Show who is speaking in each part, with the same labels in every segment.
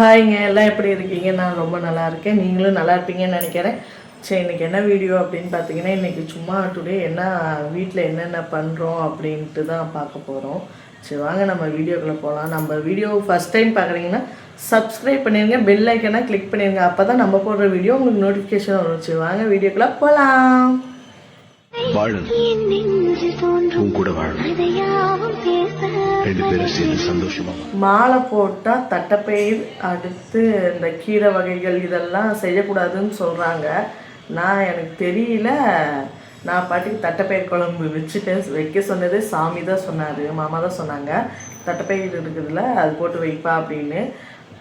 Speaker 1: ஹாய்ங்க எல்லாம் எப்படி இருக்கீங்க? நான் ரொம்ப நல்லா இருக்கேன். நீங்களும் நல்லா இருப்பீங்கன்னு நினைக்கிறேன். சரி இன்னைக்கு என்ன வீடியோ அப்படின்னு பார்த்தீங்கன்னா இன்னைக்கு சும்மா டுடே என்ன வீட்டில் என்னென்ன பண்ணுறோம் அப்படின்ட்டு தான் பார்க்க போகிறோம் சரி வாங்க நம்ம வீடியோக்குள்ளே போகலாம் நம்ம வீடியோ ஃபஸ்ட் டைம் பார்க்குறீங்கன்னா சப்ஸ்கிரைப் பண்ணிடுங்க பெல் ஐக்கனை கிளிக் பண்ணிடுங்க அப்போ தான் நம்ம போடுற வீடியோ உங்களுக்கு நோட்டிஃபிகேஷன் வரும். சரி வாங்க வீடியோக்குள்ளே போகலாம்
Speaker 2: உன் கூட
Speaker 3: பேச
Speaker 2: ரெண்டு பேரும் சேர்ந்து சந்தோஷமா
Speaker 1: மாலை போட்டால் தட்டைப்பயிர் அடுத்து இந்த கீரை வகைகள் இதெல்லாம் செய்யக்கூடாதுன்னு சொல்கிறாங்க நான் எனக்கு தெரியல. நான் பாட்டுக்கு தட்டைப்பயிர் குழம்பு வச்சுட்டு வைக்க சொன்னது சாமி தான் சொன்னார் மாமா தான் சொன்னாங்க. தட்டைப்பயிர் இருக்குதுல்ல அது போட்டு வைப்பா அப்படின்னு.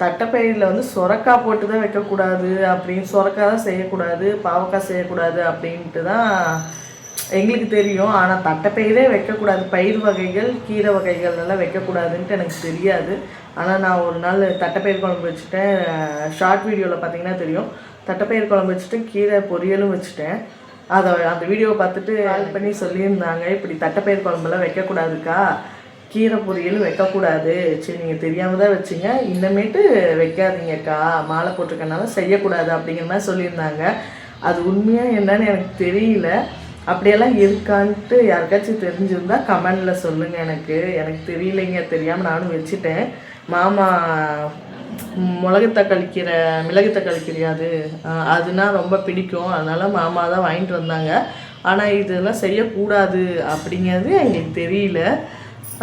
Speaker 1: தட்டைப்பயிரில் வந்து சொரக்காய் போட்டு தான் வைக்கக்கூடாது அப்படின்னு சொரக்காய் தான் செய்யக்கூடாது பாவக்காய் செய்யக்கூடாது அப்படின்ட்டு தான் எங்களுக்கு தெரியும் ஆனால் தட்டைப்பயிரே வைக்கக்கூடாது. பயிர் வகைகள் கீரை வகைகள் எல்லாம் வைக்கக்கூடாதுன்ட்டு எனக்கு தெரியாது. ஆனால் நான் ஒரு நாள் தட்டைப்பயிர் குழம்பு வச்சுட்டேன். ஷார்ட் வீடியோவில் பார்த்தீங்கன்னா தெரியும். தட்டைப்பயிர் குழம்பு வச்சுட்டு கீரை பொரியலும் வச்சுட்டேன். அதை அந்த வீடியோவை பார்த்துட்டு கால் பண்ணி சொல்லியிருந்தாங்க. இப்படி தட்டைப்பயிர் குழம்பெல்லாம் வைக்கக்கூடாதுக்கா? கீரை பொரியலும் வைக்கக்கூடாது. சரி நீங்கள் தெரியாமல் தான் வச்சிங்க. இன்னமேட்டு வைக்காதீங்கக்கா. மாலை போட்டிருக்கனால செய்யக்கூடாது அப்படிங்கிற மாதிரி சொல்லியிருந்தாங்க. அது உண்மையாக என்னன்னு எனக்கு தெரியல. அப்படியெல்லாம் இருக்கான்ட்டு யாருக்காச்சும் தெரிஞ்சிருந்தால் கமெண்டில் சொல்லுங்கள் எனக்கு. எனக்கு தெரியலைங்க தெரியாமல் நானும் வச்சுட்டேன். மாமா மிளகு தக்காளி கீரை மிளகு அது அதுனா ரொம்ப பிடிக்கும். அதனால் மாமா தான் வாங்கிட்டு வந்தாங்க. ஆனால் இதெல்லாம் செய்யக்கூடாது அப்படிங்கிறது எங்களுக்கு தெரியல.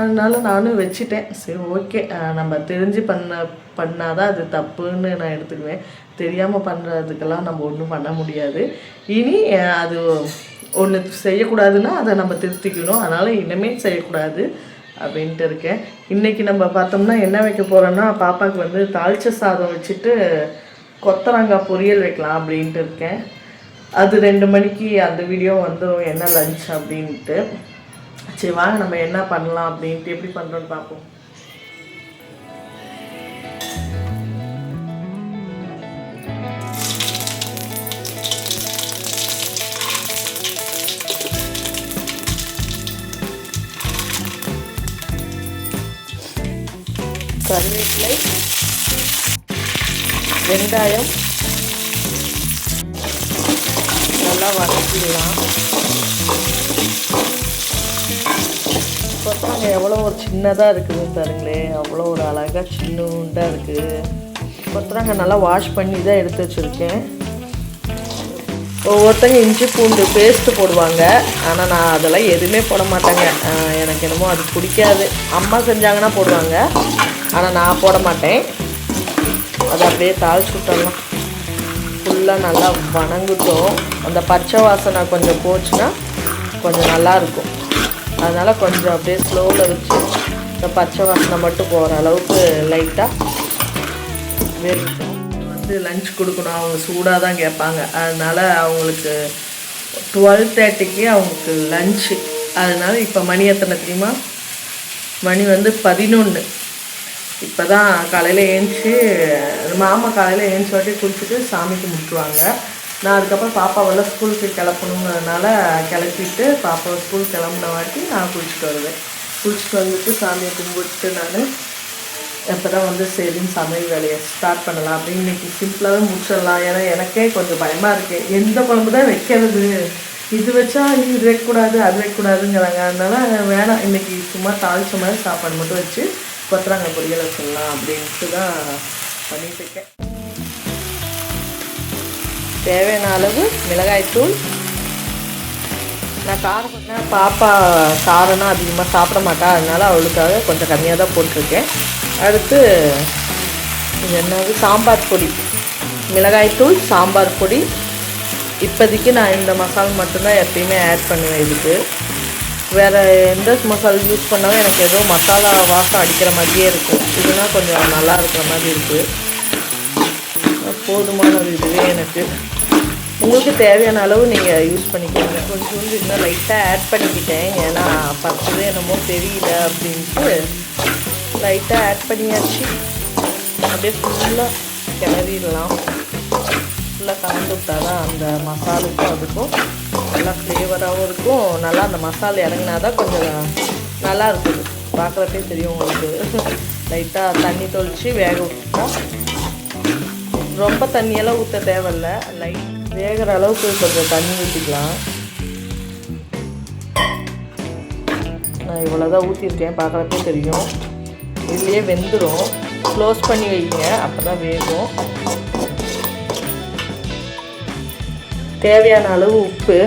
Speaker 1: அதனால நானும் வச்சுட்டேன். சரி ஓகே. நம்ம தெரிஞ்சு பண்ண பண்ணாதான் அது தப்புன்னு நான் எடுத்துக்குவேன். தெரியாமல் பண்ணுறதுக்கெல்லாம் நம்ம ஒன்றும் பண்ண முடியாது. இனி அது ஒன்று செய்யக்கூடாதுன்னா அதை நம்ம திருத்திக்கணும். அதனால் இனிமேல் செய்யக்கூடாது அப்படின்ட்டு இருக்கேன். இன்றைக்கி நம்ம பார்த்தோம்னா என்ன வைக்க போகிறோன்னா பாப்பாவுக்கு வந்து தாளிச்ச சாதம் வச்சுட்டு கொத்தரங்காய் பொரியல் வைக்கலாம் அப்படின்ட்டு இருக்கேன். அது ரெண்டு மணிக்கு அந்த வீடியோ வந்துடும் என்ன லஞ்ச் அப்படின்ட்டு. சரி வாங்க நம்ம என்ன பண்ணலாம் அப்படின்ட்டு. எப்படி பண்ணுறோன்னு பார்ப்போம். கருவேப்பிலை வெங்காயம். நல்லா வதக்கிடலாம். கொத்தவங்க எவ்வளோ ஒரு சின்னதாக இருக்குது பாருங்களேன் அவ்வளோ ஒரு அழகாக சின்னூண்டாக இருக்குது கொத்தவங்க நல்லா வாஷ் பண்ணி தான் எடுத்து வச்சுருக்கேன். ஒவ்வொருத்தங்க இஞ்சி பூண்டு பேஸ்ட்டு போடுவாங்க. ஆனால் நான் அதெல்லாம் எதுவுமே போட மாட்டேங்க. எனக்கு என்னமோ அது பிடிக்காது. அம்மா செஞ்சாங்கன்னா போடுவாங்க. ஆனால் நான் போட மாட்டேன். அதை அப்படியே தாளிச்சு விட்டுடலாம் ஃபுல்லாக நல்லா வணங்கிட்டோம். அந்த பச்சை வாசனை கொஞ்சம் போச்சுன்னா கொஞ்சம் நல்லாயிருக்கும் அதனால் கொஞ்சம் அப்படியே ஸ்லோவில் வச்சு இந்த பச்சை வாசனை மட்டும் போகிற அளவுக்கு லைட்டாக வேகட்டும் வந்து லஞ்ச் கொடுக்கணும். அவங்க சூடாக தான் கேட்பாங்க. அதனால் அவங்களுக்கு டுவெல் தேர்ட்டிக்கு அவங்களுக்கு லஞ்சு அதனால் இப்போ மணி எத்தனை தெரியுமா? மணி வந்து பதினொன்று இப்போ தான் காலையில் ஏஞ்சி மாமா காலையில் ஏஞ்சி வாட்டி குளிச்சுட்டு சாமிக்கு முட்டுவாங்க நான் அதுக்கப்புறம் பாப்பாவெல்லாம் ஸ்கூலுக்கு கிளப்பணுங்கிறதுனால கிளப்பிட்டு பாப்பாவை ஸ்கூல் கிளம்புன வாட்டி நான் குளிச்சுட்டு வருவேன். குளிச்சுட்டு வந்துட்டு சாமியை கும்பிட்டு நான் எப்போ தான் வந்து சரின்னு சமையல் வேலையை ஸ்டார்ட் பண்ணலாம் அப்படின்னு இன்றைக்கி சிம்பிளாகவே முடிச்சிடலாம். ஏன்னா எனக்கே கொஞ்சம் பயமாக இருக்குது எந்த குழம்பு தான் வைக்கிறது? இது வச்சா இது வைக்கக்கூடாது அது வைக்கக்கூடாதுங்கிறாங்க. அதனால் வேணாம். இன்னைக்கு சும்மா தாளிச்ச மாதிரி சாப்பாடு மட்டும் வச்சு கொத்துறாங்க பொரியல் வச்சிடலாம் அப்படின்ட்டு தான் பண்ணிட்டு இருக்கேன். தேவையான அளவு மிளகாய்த்தூள் நான் காரம் பண்ண பாப்பா காரம்னா அதிகமாக சாப்பிட மாட்டா. அதனால அவளுக்காக கொஞ்சம் கம்மியாக தான் போட்டிருக்கேன். அடுத்து என்னது? சாம்பார் பொடி. மிளகாய்த்தூள் சாம்பார் பொடி. இப்போதைக்கு நான் இந்த மசாலா மட்டும்தான் எப்பயுமே ஆட் பண்ணுவேன் இதுக்கு. வேறு எந்த மசாலா யூஸ் பண்ணாலும் எனக்கு ஏதோ மசாலா வாசம் அடிக்கிற மாதிரியே இருக்கும். இதுனா கொஞ்சம் நல்லா இருக்கிற மாதிரி இருக்குது போதுமானது இதுவே எனக்கு. உங்களுக்கு தேவையான அளவு நீங்கள் யூஸ் பண்ணிக்கோங்க. கொஞ்சம் இன்னும் லைட்டாக ஆட் பண்ணிக்கிட்டேன். ஏன்னா பத்தது என்னமோ தெரியல அப்படின்ட்டு லைட்டாக ஆட் பண்ணியாச்சு. அப்படியே ஃபுல்லாக கிளறிடலாம். ஃபுல்லாக கலந்து விட்டால் தான் அந்த மசாலுக்கும் அதுக்கும் நல்லா ஃப்ளேவராகவும் இருக்கும். நல்லா அந்த மசாலா இறங்கினா தான் கொஞ்சம் நல்லா இருக்குது. பார்க்குறப்பே தெரியும் உங்களுக்கு. லைட்டாக தண்ணி தொளிச்சு வேக விட்டுட்டா ரொம்ப தண்ணியெல்லாம் ஊற்ற தேவையில்லை. லைட் வேகிற அளவுக்கு கொஞ்சம் தண்ணி ஊற்றிக்கலாம் நான் இவ்வளோதான் ஊற்றிருக்கேன் பார்க்குறப்பே தெரியும். இதுலேயே வெந்துடும் க்ளோஸ் பண்ணி வைங்க. அப்போ தான் வேகும். தேவையான அளவு உப்பு.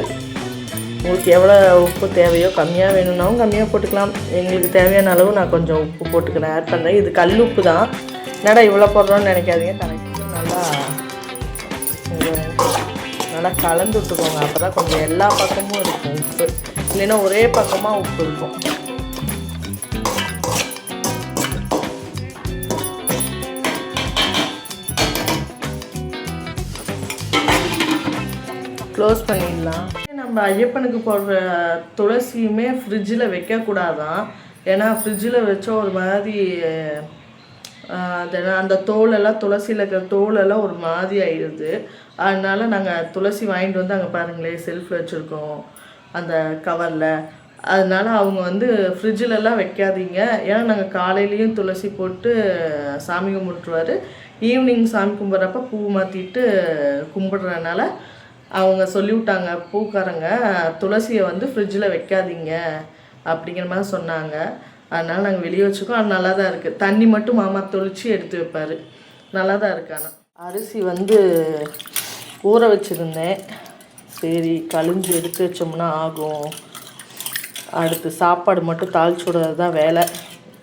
Speaker 1: உங்களுக்கு எவ்வளோ உப்பு தேவையோ கம்மியாக வேணும்னாலும் கம்மியாக போட்டுக்கலாம். எங்களுக்கு தேவையான அளவு நான் கொஞ்சம் உப்பு போட்டுக்கிறேன். ஆட் பண்ணுறேன் இது கல் உப்பு தான். என்னடா இவ்வளோ போடுறோன்னு நினைக்காதீங்க. கரெக்டாக நல்லா நல்லா கலந்து விட்டுக்கோங்க. அப்போ தான் கொஞ்சம் எல்லா பக்கமும் இருக்கும் உப்பு. இல்லைன்னா ஒரே பக்கமாக உப்பு இருக்கும். க்ளோஸ் பண்ணிடலாம். நம்ம ஐயப்பனுக்கு போடுற துளசியுமே ஃப்ரிட்ஜில் வைக்கக்கூடாதான். ஏன்னா ஃப்ரிட்ஜில் வச்சா ஒரு மாதிரி அந்த தோலெல்லாம் துளசியில் இருக்கிற தோலெல்லாம் ஒரு மாதிரி ஆயிடுது. அதனால நாங்கள் துளசி வாங்கிட்டு வந்து அங்கே பாருங்களேன் செல்ஃபில் வச்சுருக்கோம் அந்த கவரில் அதனால் அவங்க வந்து ஃப்ரிட்ஜிலலாம் வைக்காதீங்க. ஏன்னா நாங்கள் காலையிலையும் துளசி போட்டு சாமி கும்பிட்டுருவாரு. ஈவினிங் சாமி கும்பிட்றப்ப பூ மாற்றிட்டு கும்பிடுறதுனால அவங்க சொல்லிவிட்டாங்க பூக்காரங்க துளசியை வந்து ஃப்ரிட்ஜில் வைக்காதீங்க அப்படிங்கிற மாதிரி சொன்னாங்க. அதனால் நாங்கள் வெளியே வச்சுக்கோம். அது நல்லா தான் இருக்குது தண்ணி மட்டும் மாமா தொளிச்சு எடுத்து வைப்பார். நல்லா தான் இருக்கு ஆனால் அரிசி வந்து ஊற வச்சுருந்தேன். சரி கழிஞ்சு எடுத்து வச்சோம்னா ஆகும். அடுத்து சாப்பாடு மட்டும் தாளிச்சு விடுறது தான் வேலை.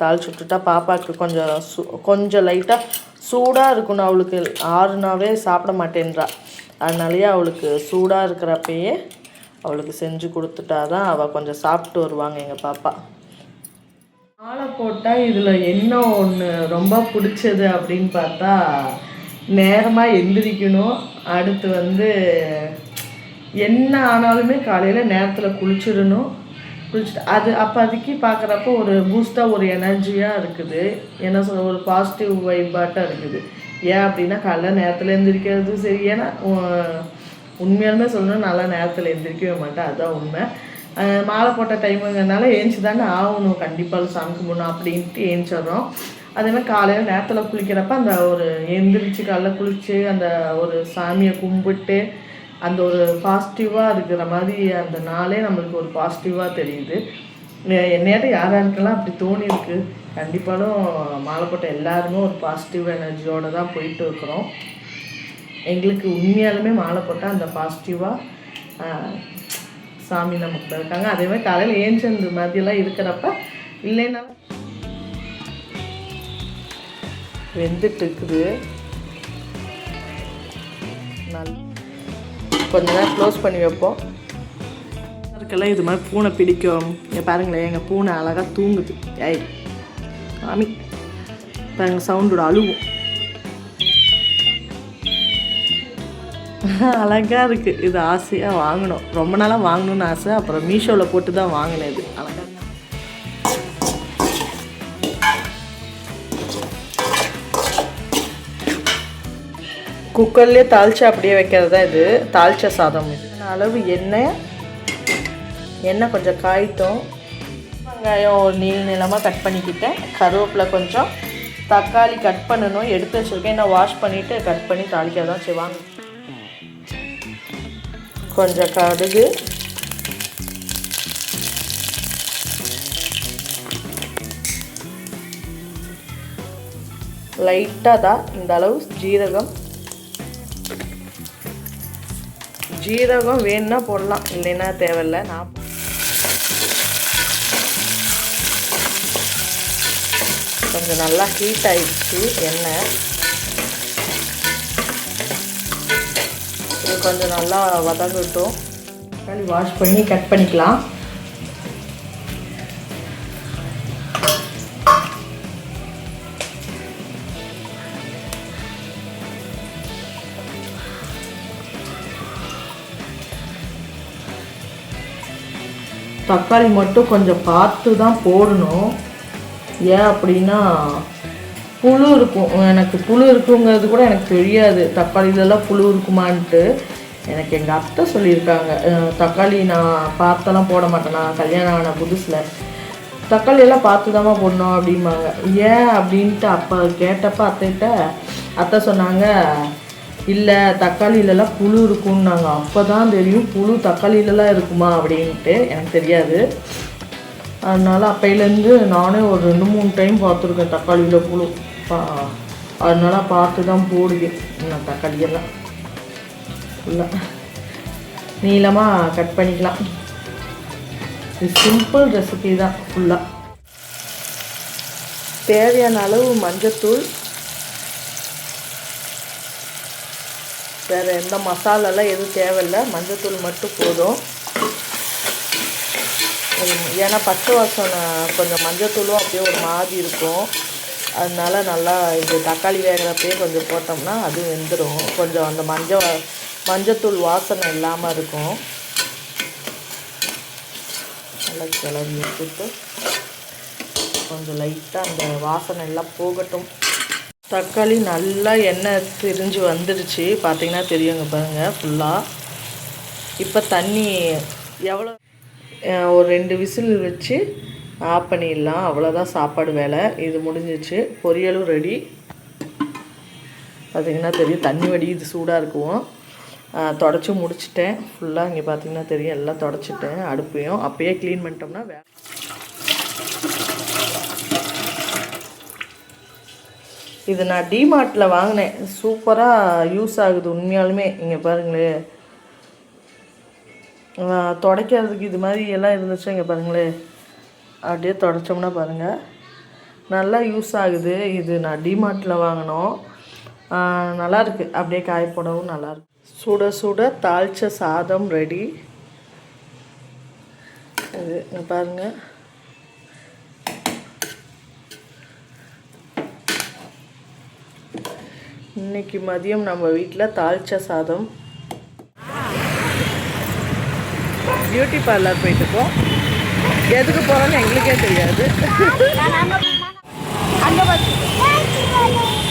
Speaker 1: தாளிச்சு விட்டுட்டா பாப்பாவுக்கு கொஞ்சம் சூ கொஞ்சம் லைட்டாக சூடாக இருக்கணும் அவளுக்கு. ஆறுனாவே சாப்பிட மாட்டேன்றா. அதனாலேயே அவளுக்கு சூடாக இருக்கிறப்பயே அவளுக்கு செஞ்சு கொடுத்துட்டா தான் அவள் கொஞ்சம் சாப்பிட்டு வருவாங்க எங்கள் பாப்பா. மாலை போட்டால் இதில் என்ன ஒன்று ரொம்ப பிடிச்சது அப்படின்னு பார்த்தா நேரமாக எந்திரிக்கணும். அடுத்து வந்து என்ன ஆனாலுமே காலையில் நேரத்தில் குளிச்சிடணும். குளிச்சுட்டு அது அப்போதைக்கு பார்க்குறப்ப பார்க்குறப்போ ஒரு பூஸ்ட்டாக ஒரு எனர்ஜியாக இருக்குது. என்ன சொல்ல ஒரு பாசிட்டிவ் வைப்பாட்டாக இருக்குது. ஏன் அப்படின்னா காலைல நேரத்தில் எந்திரிக்கிறது சரி. ஏன்னா உண்மையாலுமே சொல்லணும் நல்லா நேரத்தில் எழுந்திரிக்கவே மாட்டேன். அதுதான் உண்மை. மாலை போட்ட டைமுங்கிறனால ஏஞ்சி தானே ஆகணும் கண்டிப்பாக சாமி கும்பிடணும் அப்படின்ட்டு ஏஞ்சிடுறோம். அதேமாதிரி காலையில் நேரத்தில் குளிக்கிறப்ப அந்த ஒரு எந்திரிச்சு காலைல குளித்து அந்த ஒரு சாமியை கும்பிட்டு அந்த ஒரு பாசிட்டிவாக இருக்கிற மாதிரி அந்த நாளே நம்மளுக்கு ஒரு பாசிட்டிவாக தெரியுது. என்னையாட்ட யார் யாருக்கெல்லாம் அப்படி தோணியிருக்கு கண்டிப்பாலும் மாலை எல்லாருமே ஒரு பாசிட்டிவ் எனர்ஜியோடு தான் போயிட்டு இருக்கிறோம். எங்களுக்கு உண்மையாலுமே மாலை போட்டால் அந்த பாசிட்டிவாக சாமி நமக்கு தான் இருக்காங்க. அதே மாதிரி காலையில் ஏஞ்சந்து அந்த மாதிரியெல்லாம் இருக்கிறப்ப இல்லைன்னா வெந்துட்டு இருக்குது. நல் கொஞ்ச நேரம் க்ளோஸ் பண்ணி வைப்போம். அதுக்கெல்லாம் இது மாதிரி பூனை பிடிக்கும். இங்கே பாருங்களேன் எங்கள் பூனை அழகாக தூங்குது. ஏய் மாமி பாருங்க சவுண்டோட அழுவும். அழகா இருக்குது இது ஆசையாக வாங்கணும். ரொம்ப நாளாக வாங்கணும்னு ஆசை. அப்புறம் மீஷோவில் போட்டு தான் வாங்கினேன் இது. அழகாக குக்கர்லேயே தாளிச்சா அப்படியே வைக்கிறது தான் இது? தாளிச்ச சாதம். இது அளவு எண்ணெய் எண்ணெய் கொஞ்சம் காய்த்தும். வெங்காயம் ஒரு நீள் நீளமாக கட் பண்ணிக்கிட்டேன். கருவேப்பிலை கொஞ்சம் தக்காளி கட் பண்ணணும். எடுத்து வச்சுருக்கேன். நான் வாஷ் பண்ணிவிட்டு கட் பண்ணி தாளிக்க தான் செய்வாங்க. கொஞ்சம் கடுகு. லைட்டாக தான் இந்த அளவு ஜீரகம். ஜீரகம் வேணும்னா போடலாம். இல்லைன்னா தேவையில்ல. நான் கொஞ்சம் நல்லா ஹீட் ஆயிடுச்சு எண்ணெய். இது கொஞ்சம் நல்லா வதங்கட்டும். தக்காளி வாஷ் பண்ணி கட் பண்ணிக்கலாம். தக்காளி மட்டும் கொஞ்சம் பார்த்து தான் போடணும். ஏன் அப்படின்னா புழு இருக்கும். எனக்கு புழு இருக்குங்கிறது கூட எனக்கு தெரியாது. தக்காளியிலலாம் புழு இருக்குமான்ட்டு எனக்கு எங்கள் அத்தை சொல்லியிருக்காங்க. தக்காளி நான் பார்த்தெல்லாம் போட மாட்டேன். நான் கல்யாணம் ஆன புதுசில். தக்காளி எல்லாம் பார்த்து தாம்மா போடணும் அப்படிம்பாங்க. ஏன் அப்படின்ட்டு அப்போ கேட்டப்ப அத்தைகிட்ட அத்தை சொன்னாங்க இல்லை தக்காளியிலலாம் புழு இருக்கும்னாங்க. அப்போ தான் தெரியும் புழு தக்காளியிலலாம் இருக்குமா? அப்படின்ட்டு. எனக்கு தெரியாது. அதனால் அப்போயிலேருந்து நானே ஒரு ரெண்டு மூணு டைம் பார்த்துருக்கேன் தக்காளியில் புழு. பா அதனால் பார்த்து தான் போடுவேன் நான் தக்காளியெல்லாம் ஃபுல்லாக நீளமாக கட் பண்ணிக்கலாம். இது சிம்பிள் ரெசிபி தான் ஃபுல்லாக தேவையான அளவு மஞ்சத்தூள். வேறு எந்த மசாலாலாம் எதுவும் தேவையில்லை. மஞ்சத்தூள் மட்டும் போதும். ஏன்னா பச்சை வாசனை கொஞ்சம் மஞ்சத்தூளும் அப்படியே ஒரு மாதிரி இருக்கும். அதனால நல்லா இது தக்காளி வேகிறப்பயே கொஞ்சம் போட்டோம்னா அது வெந்துடும் கொஞ்சம் அந்த மஞ்சள் மஞ்சத்தூள் வாசனை இல்லாமல் இருக்கும். நல்லா கிளறி விட்டுட்டு கொஞ்சம் லைட்டாக அந்த வாசனை எல்லாம் போகட்டும். தக்காளி நல்லா எண்ணெய் திரிஞ்சு வந்துடுச்சு. பார்த்தீங்கன்னா தெரியுங்க பாருங்கள் ஃபுல்லாக இப்போ தண்ணி எவ்வளோ ஒரு ரெண்டு விசில் வச்சு ஆஃப் பண்ணிடலாம். அவ்வளோதான் சாப்பாடு வேலை. இது முடிஞ்சிச்சு. பொரியலும் ரெடி. பார்த்தீங்கன்னா தெரியும் தண்ணி வடி இது சூடாக இருக்கும் தொடச்சி முடிச்சிட்டேன். ஃபுல்லாக இங்கே பார்த்தீங்கன்னா தெரியும் எல்லாம் தொடச்சிட்டேன். அடுப்பையும் அப்பயே க்ளீன் பண்ணிட்டோம்னா வே இது நான் டிமார்ட்டில் வாங்கினேன். சூப்பராக யூஸ் ஆகுது உண்மையாலுமே. இங்கே பாருங்களேன். துடைக்கிறதுக்கு இது மாதிரி எல்லாம் இருந்துச்சு இங்கே பாருங்களேன் அப்படியே தொடச்சோம்னா பாருங்கள் நல்லா யூஸ் ஆகுது. இது நான் டிமார்ட்டில் வாங்கினோம். நல்லாயிருக்கு நல்லா அப்படியே காய போடவும் நல்லாயிருக்கு சுட சுட தாளித்த சாதம் ரெடி இது இங்க பாருங்க. இன்னைக்கு மதியம் நம்ம வீட்டில் தாளித்த சாதம் பியூட்டி பார்லர் போயிட்டுருக்கோம். எதுக்கு போகிறோன்னு எங்களுக்கே தெரியாது.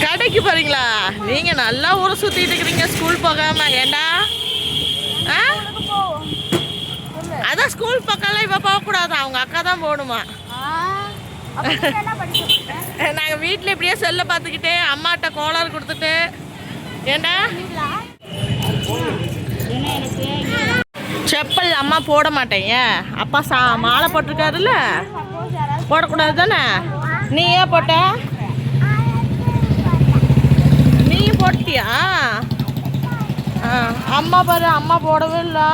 Speaker 1: கடைக்கு போறீங்களா? நீங்க நல்லா ஊரை சுத்திட்டு இருக்கிறீங்க ஸ்கூல் போகாம. ஏண்டா? ஆ? அதான் ஸ்கூல் பக்கம்லாம் இப்போ போக கூடாது அவங்க அக்கா தான் போகணுமா? நாங்க வீட்டில் இப்படியே செல்ல பார்த்துக்கிட்டே அம்மாட்ட கோளாறு கொடுத்துட்டு. ஏண்டா? செப்பல் அம்மா போட மாட்டேங்க அப்பா சா மாலை போட்டிருக்காருல்ல? போடக்கூடாது தானே? நீ ஏன் போட்ட? நீ போட்டியா? ஆ. அம்மா பாரு அம்மா போடவே இல்லை.